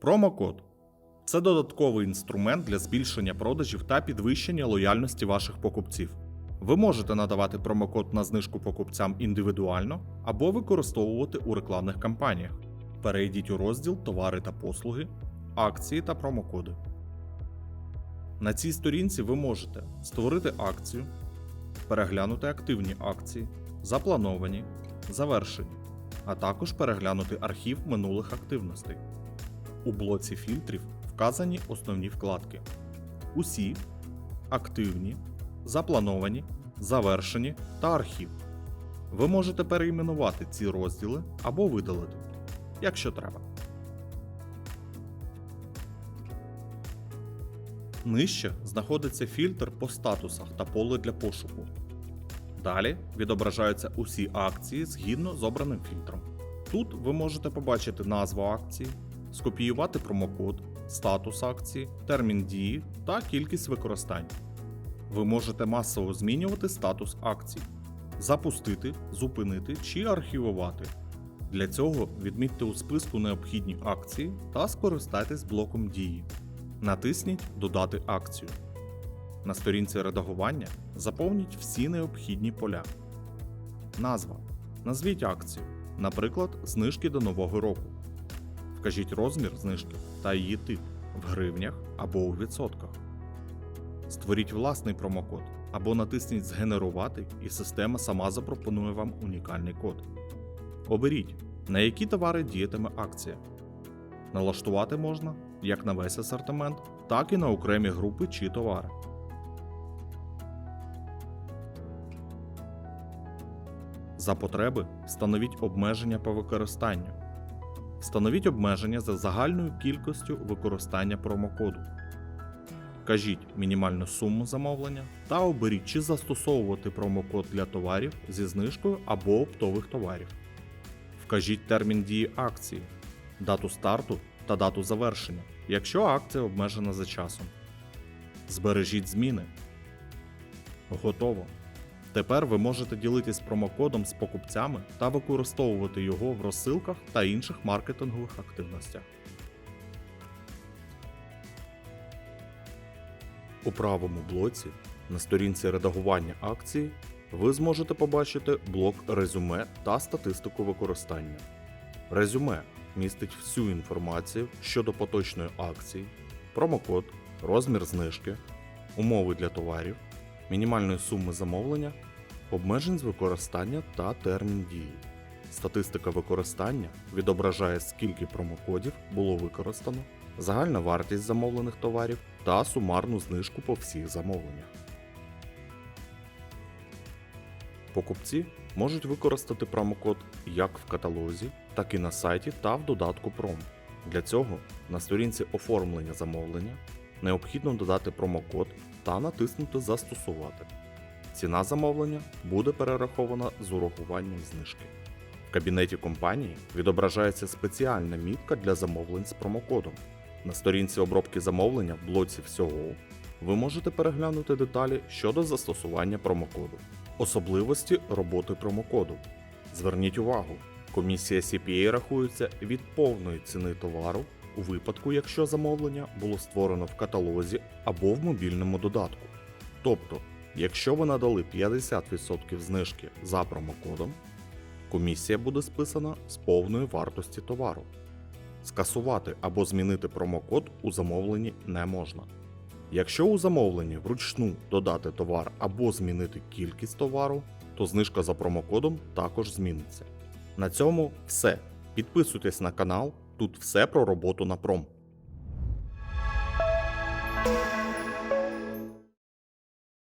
Промокод це додатковий інструмент для збільшення продажів та підвищення лояльності ваших покупців. Ви можете надавати промокод на знижку покупцям індивідуально або використовувати у рекламних кампаніях. Перейдіть у розділ Товари та послуги, акції та промокоди. На цій сторінці ви можете створити акцію, переглянути активні акції, заплановані, завершені, а також переглянути архів минулих активностей. У блоці фільтрів вказані основні вкладки: Усі, активні, заплановані, завершені та архів. Ви можете перейменувати ці розділи або видалити, якщо треба. Нижче знаходиться фільтр по статусах та поле для пошуку. Далі відображаються усі акції згідно з обраним фільтром. Тут ви можете побачити назву акції, скопіювати промокод, статус акції, термін дії та кількість використань. Ви можете масово змінювати статус акцій, запустити, зупинити чи архівувати. Для цього відмітьте у списку необхідні акції та скористайтесь блоком дії. Натисніть Додати акцію. На сторінці редагування заповніть всі необхідні поля. Назва. Назвіть акцію, наприклад, знижки до нового року. Вкажіть розмір знижки та її тип в гривнях або у відсотках. Створіть власний промокод або натисніть Згенерувати, і система сама запропонує вам унікальний код. Оберіть, на які товари діятиме акція. Налаштувати можна як на весь асортимент, так і на окремі групи чи товари. За потреби встановіть обмеження по використанню. Встановіть обмеження за загальною кількістю використання промокоду. Вкажіть мінімальну суму замовлення та оберіть, чи застосовувати промокод для товарів зі знижкою або оптових товарів. Вкажіть термін дії акції, дату старту та дату завершення, якщо акція обмежена за часом. Збережіть зміни. Готово. Тепер ви можете ділитись промокодом з покупцями та використовувати його в розсилках та інших маркетингових активностях. У правому блоці на сторінці редагування акції ви зможете побачити блок резюме та статистику використання. Резюме містить всю інформацію щодо поточної акції, промокод, розмір знижки, умови для товарів, мінімальної суми замовлення, обмежень з використання та термін дії. Статистика використання відображає, скільки промокодів було використано, загальна вартість замовлених товарів та сумарну знижку по всіх замовленнях. Покупці можуть використати промокод як в каталозі, так і на сайті та в додатку Пром. Для цього на сторінці оформлення замовлення необхідно додати промокод та натиснути Застосувати. Ціна замовлення буде перерахована з урахуванням знижки. В кабінеті компанії відображається спеціальна мітка для замовлень з промокодом. На сторінці обробки замовлення в блоці всього ви можете переглянути деталі щодо застосування промокоду. Особливості роботи промокоду. Зверніть увагу, комісія CPA рахується від повної ціни товару у випадку, якщо замовлення було створено в каталозі або в мобільному додатку. Тобто, якщо ви надали 50% знижки за промокодом, комісія буде списана з повної вартості товару. Скасувати або змінити промокод у замовленні не можна. Якщо у замовленні вручну додати товар або змінити кількість товару, то знижка за промокодом також зміниться. На цьому все. Підписуйтесь на канал, тут все про роботу на пром.